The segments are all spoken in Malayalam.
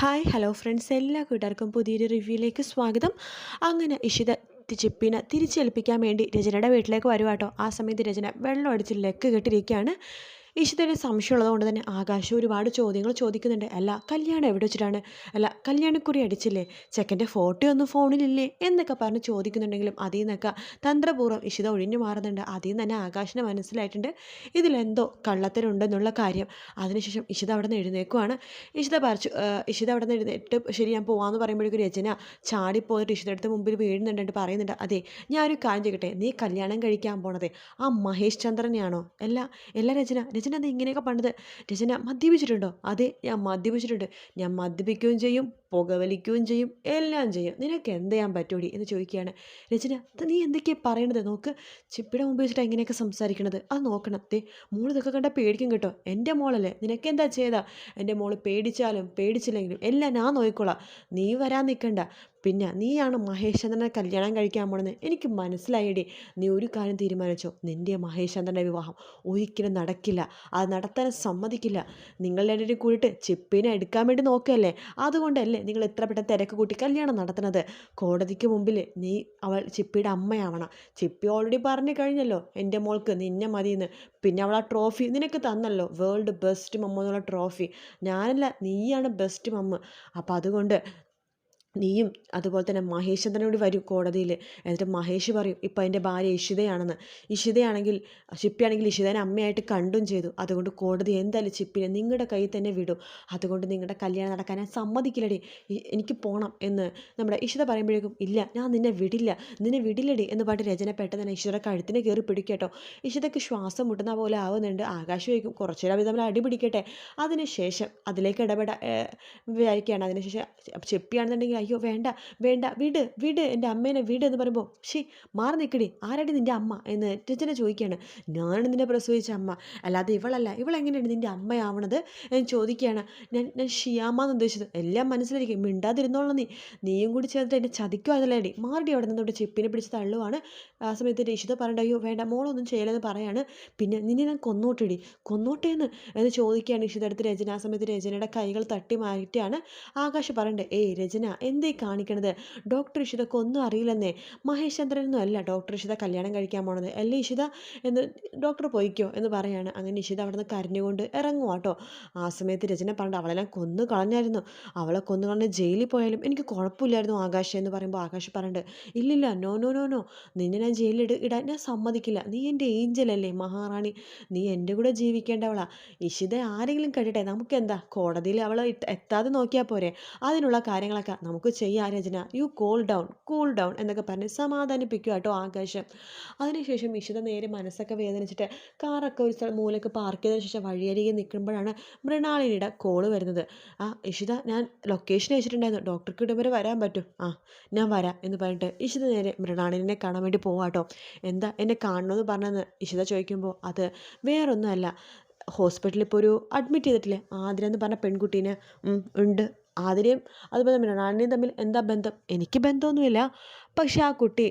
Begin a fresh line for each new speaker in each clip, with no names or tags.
ഹായ് ഹലോ ഫ്രണ്ട്സ് എല്ലാ കൂട്ടുകാർക്കും പുതിയൊരു റിവ്യൂയിലേക്ക് സ്വാഗതം. അങ്ങനെ ഇഷിത ചിപ്പിനെ തിരിച്ചേൽപ്പിക്കാൻ വേണ്ടി രചനയുടെ വീട്ടിലേക്ക് വരുവാട്ടോ. ആ സമയത്ത് രചന വെള്ളം അടിച്ച് ലെക്ക് കെട്ടിരിക്കുകയാണ്. ഇഷിതയുടെ സംശയമുള്ളത് കൊണ്ട് തന്നെ ആകാശം ഒരുപാട് ചോദ്യങ്ങൾ ചോദിക്കുന്നുണ്ട്. അല്ല കല്യാണം എവിടെ വെച്ചിട്ടാണ്? അല്ല കല്യാണക്കുറി അടിച്ചില്ലേ? ചെക്കന്റെ ഫോട്ടോ ഒന്നും ഫോണിലില്ലേ? എന്നൊക്കെ പറഞ്ഞ് ചോദിക്കുന്നുണ്ടെങ്കിലും അതിൽ നിന്നൊക്കെ തന്ത്രപൂർവം ഇഷിത ഒഴിഞ്ഞു മാറുന്നുണ്ട്. അതിൽ നിന്ന് തന്നെ ആകാശിന് മനസ്സിലായിട്ടുണ്ട്. ഇതിലെന്തോ കള്ളത്തരുണ്ടെന്നുള്ള കാര്യം. അതിനുശേഷം ഇഷിത അവിടെ നിന്ന് എഴുന്നേക്കുവാണ് ഇഷിത പറിച്ചു ഇഷിത അവിടെ നിന്ന് എഴുന്നേറ്റ് ശരി ഞാൻ പോവാന്ന് പറയുമ്പോഴേക്കും രചന ചാടിപ്പോയിട്ട് ഇഷിത അടുത്ത് മുമ്പിൽ വീഴുന്നുണ്ട് പറയുന്നുണ്ട്. അതെ ഞാനൊരു കാര്യം ചെയ്യട്ടെ? നീ കല്യാണം കഴിക്കാൻ പോണത് ആ മഹേഷ് ചന്ദ്രനെയാണോ? അല്ല എല്ലാ രചന രചന എന്താ ഇങ്ങനെയൊക്കെ പണ്ടത് രചന മദ്യപിച്ചിട്ടുണ്ടോ? അതെ ഞാൻ മദ്യപിച്ചിട്ടുണ്ട്. ഞാൻ മദ്യപിക്കുകയും ചെയ്യും. പുകവലിക്കുകയും ചെയ്യും എല്ലാം ചെയ്യും. നിനക്ക് എന്ത് ചെയ്യാൻ പറ്റൂടി? എന്ന് ചോദിക്കുകയാണ് രചന. നീ എന്തൊക്കെയാണ് പറയണത്? നോക്ക് ചിപ്പിയുടെ മുമ്പ് വെച്ചിട്ട് എങ്ങനെയൊക്കെ സംസാരിക്കണത്. അത് നോക്കണം. തേ മോൾ ഇതൊക്കെ കണ്ടാൽ പേടിക്കും കേട്ടോ. എന്റെ മോളല്ലേ നിനക്ക് എന്താ ചെയ്താ? എന്റെ മോൾ പേടിച്ചാലും പേടിച്ചില്ലെങ്കിലും എല്ലാം ഞാൻ നോക്കിക്കോളാം. നീ വരാൻ നിൽക്കണ്ട പിന്നെ നീയാണ് മഹേശ്ചന്ദ്രനെ കല്യാണം കഴിക്കാൻ പോണെന്ന് എനിക്ക് മനസ്സിലായിടി. നീ ഒരു കാര്യം തീരുമാനിച്ചോ? നിന്റെ മഹേശ്ചന്ദ്രന്റെ വിവാഹം ഒരിക്കലും നടക്കില്ല. അത് നടത്താൻ സമ്മതിക്കില്ല. നിങ്ങൾ രണ്ടുപേരും കൂടിയിട്ട് ചിപ്പിനെ എടുക്കാൻ വേണ്ടി നോക്കല്ലേ അതുകൊണ്ടല്ലേ നിങ്ങൾ എത്ര പെട്ടെന്ന് തിരക്ക് കൂട്ടി കല്യാണം നടത്തുന്നത്? കോടതിക്ക് മുമ്പിൽ നീ അവൾ ചിപ്പിയുടെ അമ്മയാവണം. ചിപ്പി ഓൾറെഡി പറഞ്ഞു കഴിഞ്ഞല്ലോ എന്റെ മോൾക്ക് നിന്നെ മതിയെന്ന്. പിന്നെ അവൾ ആ ട്രോഫി നിനക്ക് തന്നല്ലോ. വേൾഡ് ബെസ്റ്റ് മമ്മ എന്നുള്ള ട്രോഫി ഞാനല്ല നീയാണ് ബെസ്റ്റ് മമ്മ. അപ്പം അതുകൊണ്ട് നീയും അതുപോലെ തന്നെ മഹേഷ് ചന്ദ്രനോട് വരും കോടതിയിൽ എന്നിട്ട് മഹേഷ് പറയും ഇപ്പം എന്റെ ഭാര്യ ഇഷിതയാണെന്ന്. ഇഷിതയാണെങ്കിൽ ചിപ്പിയാണെങ്കിൽ ഇഷിതനെ അമ്മയായിട്ട് കണ്ടും ചെയ്തു. അതുകൊണ്ട് കോടതി എന്തായാലും ചിപ്പിനെ നിങ്ങളുടെ കയ്യിൽ തന്നെ വിടും. അതുകൊണ്ട് നിങ്ങളുടെ കല്യാണം നടക്കാൻ ഞാൻ സമ്മതിക്കില്ലടി. എനിക്ക് പോകണം എന്ന് നമ്മുടെ ഇഷിത പറയുമ്പോഴേക്കും ഇല്ല ഞാൻ നിന്നെ വിടില്ല. നിന്നെ വിടില്ലടി എന്ന് പറഞ്ഞിട്ട് രചന പെട്ടെന്ന് ഇഷിതയുടെ കഴുത്തിന് കയറി പിടിക്കട്ടോ ഇഷിതയ്ക്ക് ശ്വാസം മുട്ടുന്ന പോലെ ആവുന്നുണ്ട്. ആകാശം വയ്ക്കും കുറച്ചു നേരം തമ്മിൽ അടി പിടിക്കട്ടെ? അതിനുശേഷം അതിലേക്ക് ഇടപെട ഏഹ് വിചാരിക്കുകയാണ് അതിനുശേഷം ചെപ്പിയാണെന്നുണ്ടെങ്കിൽ അയ്യോ വേണ്ട വേണ്ട വിട് വിട് എന്റെ അമ്മേനെ വിട് എന്ന് പറയുമ്പോൾ ഷീ മാറി നിൽക്കടി ആരാടി നിന്റെ അമ്മ എന്ന് രചന ചോദിക്കുകയാണ്. ഞാനാണ് നിന്നെ പ്രസവിച്ച അമ്മ. അല്ലാതെ ഇവളല്ല ഇവളെങ്ങനെയാണ് നിന്റെ അമ്മയാവണത് എന്ന് ചോദിക്കുകയാണ്. ഞാൻ ഞാൻ ഷിയാമ എന്ന് ഉദ്ദേശിച്ചത്. എല്ലാം മനസ്സിലായിരിക്കും. മിണ്ടാതിരുന്നോളാം നീ. നീയും കൂടി ചേർന്നിട്ട് എന്നെ ചതിക്കുവാനല്ലേടി മാറി അവിടെ നിന്നോട് ചെപ്പിനെ പിടിച്ച് തള്ളുവാണ്. ആ സമയത്ത് രക്ഷിത പറയണ്ട അയ്യോ വേണ്ട മോളൊന്നും ചെയ്യലെന്ന് പറയാണ്. പിന്നെ നിന്നെ ഞാൻ കൊന്നോട്ടിടി. കൊന്നോട്ടേന്ന് എന്ന് ചോദിക്കുകയാണ് അടുത്ത് രചന. ആ സമയത്ത് രചനയുടെ കൈകൾ തട്ടി മാറ്റിയാണ് ആകാശ് പറയണ്ടേ ഏയ് രചന എന്തേ കാണിക്കണത്? ഡോക്ടർ ഇഷിതക്ക് ഒന്നും അറിയില്ലെന്നേ. മഹേശ്ചന്ദ്രനൊന്നും അല്ല ഡോക്ടർ ഇഷിത കല്യാണം കഴിക്കാൻ പോണത്. അല്ലേ ഇഷിത? എന്ന് ഡോക്ടർ പോയിക്കോ എന്ന് പറയാണ്. അങ്ങനെ ഇഷിത അവിടെ നിന്ന് കരഞ്ഞുകൊണ്ട് ഇറങ്ങും കേട്ടോ ആ സമയത്ത് രചന പറഞ്ഞിട്ട് അവളെല്ലാം കൊന്നു കളഞ്ഞായിരുന്നു. അവളെ കൊന്നു കളഞ്ഞ് ജയിലിൽ പോയാലും എനിക്ക് കുഴപ്പമില്ലായിരുന്നു ആകാശ് എന്ന് പറയുമ്പോൾ ആകാശ് പറഞ്ഞിട്ട് ഇല്ലില്ല നോ നോ നോ നോ. നിന്നെ ഞാൻ ജയിലിൽ ഇട- ഇടാൻ ഞാൻ സമ്മതിക്കില്ല. നീ എന്റെ ഏഞ്ചലല്ലേ മഹാറാണി? നീ എന്റെ കൂടെ ജീവിക്കേണ്ടവളാ. ഇഷിത ആരെങ്കിലും കെട്ടട്ടെ നമുക്കെന്താ? കോടതിയിൽ അവളെ എത്താതെ നോക്കിയാൽ പോരെ. അതിനുള്ള കാര്യങ്ങളൊക്കെ നമുക്ക് ചെയ്യാം Rachana. You call down cool down എന്നൊക്കെ പറഞ്ഞ് സമാധാനിപ്പിക്കുക കേട്ടോ ആകാശം. അതിനുശേഷം ഇഷിത നേരെ മനസ്സൊക്കെ വേദനിച്ചിട്ട് കാറൊക്കെ ഒരു സ്ഥലം മൂലക്ക് പാർക്ക് ചെയ്തതിന് ശേഷം വഴിയരികെ നിൽക്കുമ്പോഴാണ് മൃണാളിനിയുടെ കോൾ വരുന്നത്. ആ ഇഷിത ഞാൻ ലൊക്കേഷൻ അയച്ചിട്ടുണ്ടായിരുന്നു. ഡോക്ടർക്ക് ഇടം വരെ വരാൻ പറ്റും. ആ ഞാൻ വരാം എന്ന് പറഞ്ഞിട്ട് ഇഷിത നേരെ മൃണാളിനെ കാണാൻ വേണ്ടി പോവാട്ടോ എന്താ എന്നെ കാണണമെന്ന് പറഞ്ഞെന്ന്? ഇഷിത ചോദിക്കുമ്പോൾ അത് വേറൊന്നുമല്ല. ഹോസ്പിറ്റലിൽ ഇപ്പോൾ ഒരു അഡ്മിറ്റ് ചെയ്തിട്ടില്ലേ? ആതിര എന്ന് പറഞ്ഞ പെൺകുട്ടീനെ ഉണ്ട്. ആതിരയും അതുപോലെ മൃണാളിനെയും തമ്മിൽ എന്താ ബന്ധം? എനിക്ക് ബന്ധമൊന്നുമില്ല. പക്ഷെ ആ കുട്ടി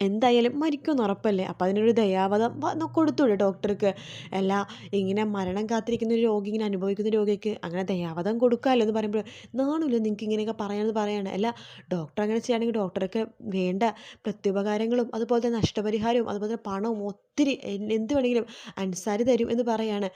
എന്തായാലും മരിക്കുമെന്ന് ഉറപ്പല്ലേ? അപ്പം അതിനൊരു ദയാവധം കൊടുത്തൂടെ ഡോക്ടർക്ക്. അല്ല ഇങ്ങനെ മരണം കാത്തിരിക്കുന്ന ഒരു രോഗി ഇങ്ങനെ അനുഭവിക്കുന്ന രോഗിക്ക് അങ്ങനെ ദയാവധം കൊടുക്കാമല്ലോ എന്ന് പറയുമ്പോൾ നാണില്ല നിങ്ങൾക്ക് ഇങ്ങനെയൊക്കെ പറയാമെന്ന് പറയാണ്. അല്ല ഡോക്ടർ അങ്ങനെ ചെയ്യുകയാണെങ്കിൽ ഡോക്ടർക്ക് വേണ്ട പ്രത്യുപകാരങ്ങളും അതുപോലെ തന്നെ നഷ്ടപരിഹാരവും അതുപോലെ തന്നെ പണവും ഒത്തിരി എന്ത് വേണമെങ്കിലും അൻസാരി തരും എന്ന് പറയാണ്.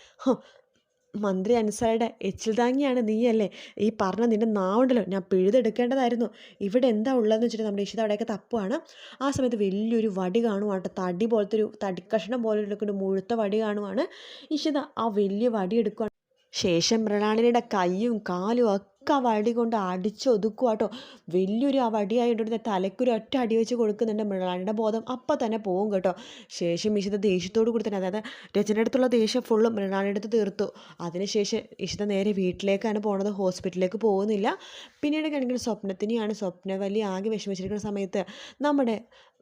മന്ത്രി അൻസാരുടെ എച്ചിൽ താങ്ങിയാണ് നീയല്ലേ? ഈ പറഞ്ഞ നിന്റെ നാവുണ്ടല്ലോ ഞാൻ പിഴുതെടുക്കേണ്ടതായിരുന്നു. ഇവിടെ എന്താ ഉള്ളതെന്ന് വെച്ചിട്ട് നമ്മുടെ ഇഷിത അവിടെയൊക്കെ തപ്പുവാണ്. ആ സമയത്ത് വലിയൊരു വടി കാണുവാണ്. തടി പോലത്തെ ഒരു തടിക്കഷ്ണം പോലെ എടുക്കുന്ന മുഴുത്ത വടി കാണുവാണ്. ഇഷിത ആ വലിയ വടി എടുക്കുവാണ്. ശേഷം മൃണാളിനിയുടെ കയ്യും കാലും ഒക്കെ ആ വടി കൊണ്ട് അടിച്ചൊതുക്കുക കേട്ടോ വലിയൊരു ആ വടിയായിട്ട് തലയ്ക്കൊരു ഒറ്റ അടി വെച്ച് കൊടുക്കുന്നുണ്ട് മൃണാളിയുടെ ബോധം. അപ്പം തന്നെ പോകും കേട്ടോ. ശേഷം ഇഷിത ദേഷ്യത്തോട് കൂടി തന്നെ അതായത് രചനയുടെ അടുത്തുള്ള ദേഷ്യം ഫുള്ളും മൃണാളിയുടെ അടുത്ത് തീർത്തു. അതിനുശേഷം ഇഷിത നേരെ വീട്ടിലേക്കാണ് പോണത്. ഹോസ്പിറ്റലിലേക്ക് പോകുന്നില്ല. പിന്നീട് കാണിക്കുന്ന സ്വപ്നത്തിനെയാണ് സ്വപ്നവലി ആകെ വിഷമിച്ചിരിക്കുന്ന സമയത്ത് നമ്മുടെ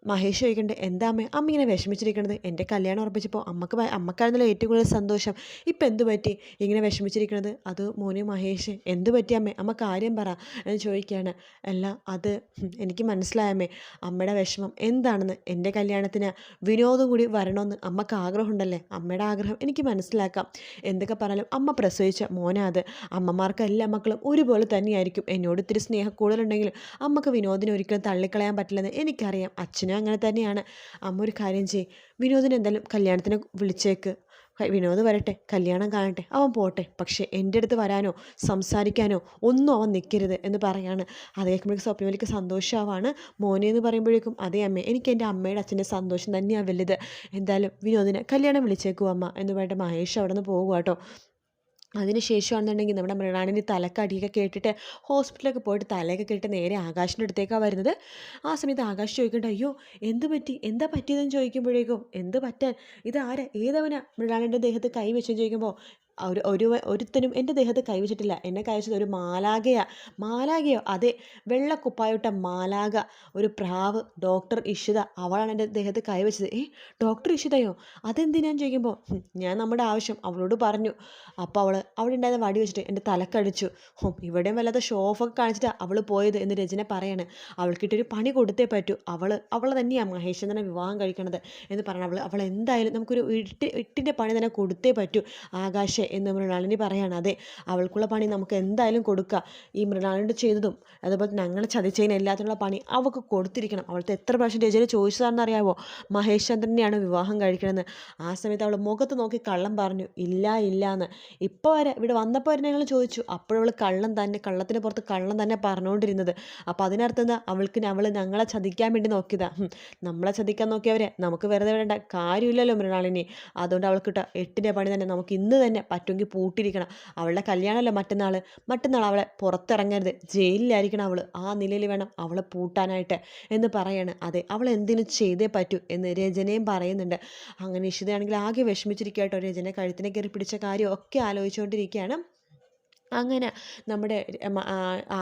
മഹേഷ് ചോദിക്കേണ്ടത് എന്താ അമ്മ? അമ്മ ഇങ്ങനെ വിഷമിച്ചിരിക്കുന്നത് എന്റെ കല്യാണം ഉറപ്പിച്ചപ്പോൾ അമ്മയ്ക്ക് അമ്മക്കായിരുന്നല്ലോ ഏറ്റവും കൂടുതൽ സന്തോഷം. ഇപ്പം എന്ത് പറ്റി? ഇങ്ങനെ വിഷമിച്ചിരിക്കുന്നത് അത് മോനെ മഹേഷ്. എന്ത് പറ്റി അമ്മേ? അമ്മ കാര്യം പറ. എന്ന് ചോദിക്കുകയാണ്. അല്ല അത് എനിക്ക് മനസ്സിലായമ്മേ അമ്മയുടെ വിഷമം എന്താണെന്ന്? എന്റെ കല്യാണത്തിന് വിനോദം കൂടി വരണമെന്ന് അമ്മയ്ക്ക് ആഗ്രഹമുണ്ടല്ലേ? അമ്മയുടെ ആഗ്രഹം എനിക്ക് മനസ്സിലാക്കാം. എന്തൊക്കെ പറഞ്ഞാലും അമ്മ പ്രസവിച്ച മോനാ അത്. അമ്മമാർക്ക് എല്ലാ മക്കളും ഒരുപോലെ തന്നെയായിരിക്കും. എന്നോട് ഇത്തിരി സ്നേഹം കൂടുതലുണ്ടെങ്കിലും അമ്മയ്ക്ക് വിനോദിനെ ഒരിക്കലും തള്ളിക്കളയാൻ പറ്റില്ലെന്ന് എനിക്കറിയാം. അച്ഛനും അങ്ങനെ തന്നെയാണ്. അമ്മ ഒരു കാര്യം ചെയ്യും. വിനോദിനെ എന്തായാലും കല്യാണത്തിന് വിളിച്ചേക്ക്. വിനോദ് വരട്ടെ. കല്യാണം കാണട്ടെ. അവൻ പോട്ടെ. പക്ഷേ എന്റെ അടുത്ത് വരാനോ സംസാരിക്കാനോ ഒന്നും അവൻ നിൽക്കരുത് എന്ന് പറയാണ്. അത് കേൾക്കുമ്പോഴേക്കും സ്വപ്നവലിക്ക് സന്തോഷമാവാണ് മോനെ എന്ന് പറയുമ്പോഴേക്കും അതേ അമ്മ. എനിക്ക് എന്റെ അമ്മയുടെ അച്ഛന്റെ സന്തോഷം തന്നെയാണ് വലുത്. എന്തായാലും വിനോദിനെ കല്യാണം വിളിച്ചേക്കൂ അമ്മ എന്ന് പറഞ്ഞിട്ട് മഹേഷ് അവിടെ നിന്ന് പോകുക കേട്ടോ അതിന് ശേഷമാണെന്നുണ്ടെങ്കിൽ നമ്മുടെ മൃണാളിന്റെ തലക്കടിയൊക്കെ കേട്ടിട്ട് ഹോസ്പിറ്റലൊക്കെ പോയിട്ട് തലയൊക്കെ കേട്ട് നേരെ ആകാശിന്റെ അടുത്തേക്കാണ് വരുന്നത്. ആ സമയത്ത് ആകാശ് ചോദിക്കണ്ട അയ്യോ എന്ത് പറ്റി? എന്താ പറ്റിയതെന്ന് ചോദിക്കുമ്പോഴേക്കും എന്ത് പറ്റാൻ? ഇതാരാ ഏതവനാ? മൃണാളിന്റെ ദേഹത്ത് കൈ വെച്ചെന്ന് ചോദിക്കുമ്പോൾ ഒരു ഒരു ഒരുത്തനും എന്റെ ദേഹത്ത് കൈവച്ചിട്ടില്ല എന്നെ കൈവച്ചത് ഒരു മാലാകയാ മാലാകയോ അതെ. വെള്ളക്കുപ്പായിട്ട മാലാക ഒരു പ്രാവ് ഡോക്ടർ ഇഷിത. അവളാണ് എന്റെ ദേഹത്ത് കൈവച്ചത് ഏ ഡോക്ടർ ഇഷിതയോ? അതെന്തിനാന്ന് ചോദിക്കുമ്പോൾ "ഹും, ഞാൻ നമ്മുടെ ആവശ്യം അവളോട് പറഞ്ഞു. അപ്പോൾ അവൾ അവിടെ ഉണ്ടായിരുന്ന വടി വെച്ചിട്ട് എന്റെ തലക്കടിച്ചു. ഹും ഇവിടെയും വല്ലാത്ത ഷോഫൊക്കെ കാണിച്ചിട്ട് അവൾ പോയത് എന്ന് രചന പറയാണ്. അവൾക്കിട്ടൊരു പണി കൊടുത്തേ പറ്റൂ. അവൾ അവൾ തന്നെയാണ് മഹേശ്വരനെ വിവാഹം കഴിക്കണത് എന്ന് പറഞ്ഞാൽ അവൾ അവൾ എന്തായാലും നമുക്കൊരു ഇട്ട് ഇട്ടിന്റെ പണി തന്നെ കൊടുത്തേ പറ്റൂ. ആകാശേ എന്ന് മൃണാളിനി പറയാണ്. അതെ അവൾക്കുള്ള പണി നമുക്ക് എന്തായാലും കൊടുക്കുക ഈ മൃണാളിനോട് ചെയ്തതും അതുപോലെ ഞങ്ങൾ ചതിച്ചതിന് എല്ലാത്തിനുള്ള പണി അവൾക്ക് കൊടുത്തിരിക്കണം. അവൾക്ക് എത്ര പ്രാവശ്യം രചന ചോദിച്ചതാണെന്ന് അറിയാവോ? മഹേഷ് ചന്ദ്രനെയാണ് വിവാഹം കഴിക്കണമെന്ന് ആ സമയത്ത് അവൾ മുഖത്ത് നോക്കി കള്ളം പറഞ്ഞു ഇല്ല ഇല്ല എന്ന് ഇപ്പോൾ വരെ ഇവിടെ വന്നപ്പോൾ വരെ ഞങ്ങൾ ചോദിച്ചു. അപ്പോഴവൾ കള്ളം തന്നെ കള്ളത്തിന് പുറത്ത് കള്ളം തന്നെ പറഞ്ഞുകൊണ്ടിരുന്നത് അപ്പോൾ അതിനർത്ഥം എന്താ? അവൾക്ക് അവൾ ഞങ്ങളെ ചതിക്കാൻ വേണ്ടി നോക്കിയതാ. നമ്മളെ ചതിക്കാൻ നോക്കിയവരെ നമുക്ക് വെറുതെ വേണ്ട കാര്യമില്ലല്ലോ മൃണാളിനി. അതുകൊണ്ട് അവൾക്ക് കിട്ടുക എട്ടിന്റെ പണി തന്നെ നമുക്ക് ഇന്ന് തന്നെ പറ്റുമെങ്കിൽ പൂട്ടിരിക്കണം അവളുടെ കല്യാണമല്ലോ മറ്റന്നാൾ മറ്റന്നാൾ അവളെ പുറത്തിറങ്ങരുത്. ജയിലിലായിരിക്കണം അവൾ ആ നിലയിൽ വേണം അവളെ പൂട്ടാനായിട്ട് എന്ന് പറയാണ്. അതെ അവൾ എന്തിനു ചെയ്തേ പറ്റൂ എന്ന് രചനയും പറയുന്നുണ്ട്. അങ്ങനെ ഇഷിതയാണെങ്കിൽ ആകെ വിഷമിച്ചിരിക്കുക കേട്ടോ രചന. കഴുത്തിനെ കയറി പിടിച്ച കാര്യം ഒക്കെ ആലോചിച്ചുകൊണ്ടിരിക്കുകയാണ്. അങ്ങനെ നമ്മുടെ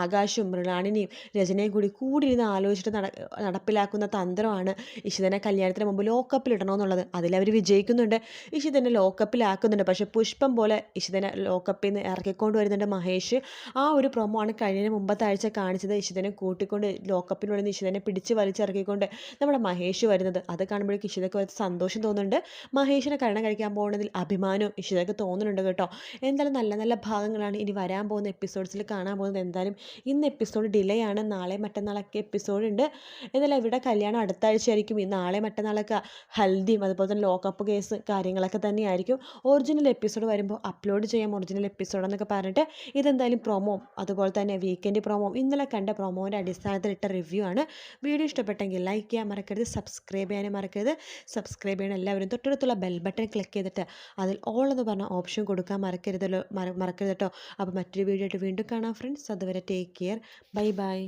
ആകാശും മൃണാളിനിയും രചനയും കൂടി കൂടിയിരുന്ന് ആലോചിച്ചിട്ട് നട നടപ്പിലാക്കുന്ന തന്ത്രമാണ് ഇഷിതനെ കല്യാണത്തിന് മുമ്പ് ലോക്കപ്പിലിടണമെന്നുള്ളത് അതിലവർ വിജയിക്കുന്നുണ്ട്. ഇഷിതനെ ലോക്കപ്പിലാക്കുന്നുണ്ട് പക്ഷെ പുഷ്പം പോലെ ഇഷിതനെ ലോക്കപ്പിൽ നിന്ന് ഇറക്കിക്കൊണ്ട് വരുന്നുണ്ട് മഹേഷ്. ആ ഒരു പ്രൊമോ ആണ് കഴിഞ്ഞ മുമ്പത്തെ ആഴ്ച കാണിച്ചത്. ഇഷിതനെ കൂട്ടിക്കൊണ്ട് ലോക്കപ്പിനുള്ളിൽ നിന്ന് ഇഷിതനെ പിടിച്ച് വലിച്ചിറക്കിക്കൊണ്ട് നമ്മുടെ മഹേഷ് വരുന്നത്. അത് കാണുമ്പോഴേക്കും ഇഷിതയ്ക്ക് ഒരു സന്തോഷം തോന്നുന്നുണ്ട്. മഹേഷിനെ കരണം കഴിക്കാൻ പോകുന്നതിൽ അഭിമാനവും ഇഷിതയ്ക്ക് തോന്നുന്നുണ്ട് കേട്ടോ. എന്തായാലും നല്ല നല്ല ഭാഗങ്ങളാണ് ഇനി വരാൻ പോകുന്ന എപ്പിസോഡ്സിൽ കാണാൻ പോകുന്നത് എന്തായാലും ഇന്ന് എപ്പിസോഡ് ഡിലേ ആണ്. നാളെ മറ്റന്നാളൊക്കെ എപ്പിസോഡ് ഉണ്ട്. എന്നാലും ഇവിടെ കല്യാണം അടുത്ത ഈ നാളെ മറ്റന്നാളൊക്കെ ഹൽദിയും അതുപോലെ തന്നെ ലോക്കപ്പ് കേസ് കാര്യങ്ങളൊക്കെ തന്നെയായിരിക്കും. ഒറിജിനൽ എപ്പിസോഡ് വരുമ്പോൾ അപ്ലോഡ് ചെയ്യാം. ഒറിജിനൽ എപ്പിസോഡ് എന്നൊക്കെ പറഞ്ഞിട്ട് ഇതെന്തായാലും പ്രൊമോ അതുപോലെ തന്നെ വീക്കെൻഡ് പ്രൊമോ ഇന്നലെ കണ്ട പ്രൊമോന്റെ അടിസ്ഥാനത്തിൽ ഇട്ട റിവ്യൂ ആണ്. വീഡിയോ ഇഷ്ടപ്പെട്ടെങ്കിൽ ലൈക്ക് ചെയ്യാൻ മറക്കരുത്. സബ്സ്ക്രൈബ് ചെയ്യാനും മറക്കരുത്. സബ്സ്ക്രൈബ് ചെയ്യണം എല്ലാവരും തൊട്ടടുത്തുള്ള ബെൽ ബട്ടൺ ക്ലിക്ക് ചെയ്തിട്ട് അതിൽ ഓൾ എന്ന് പറഞ്ഞ ഓപ്ഷൻ കൊടുക്കാൻ മറക്കരുതല്ലോ മറ- മറക്കരുത് കേട്ടോ അപ്പോൾ മറ്റൊരു വീഡിയോ ആയിട്ട് വീണ്ടും കാണാം ഫ്രണ്ട്സ് അതുവരെ ടേക്ക് കെയർ ബൈ ബൈ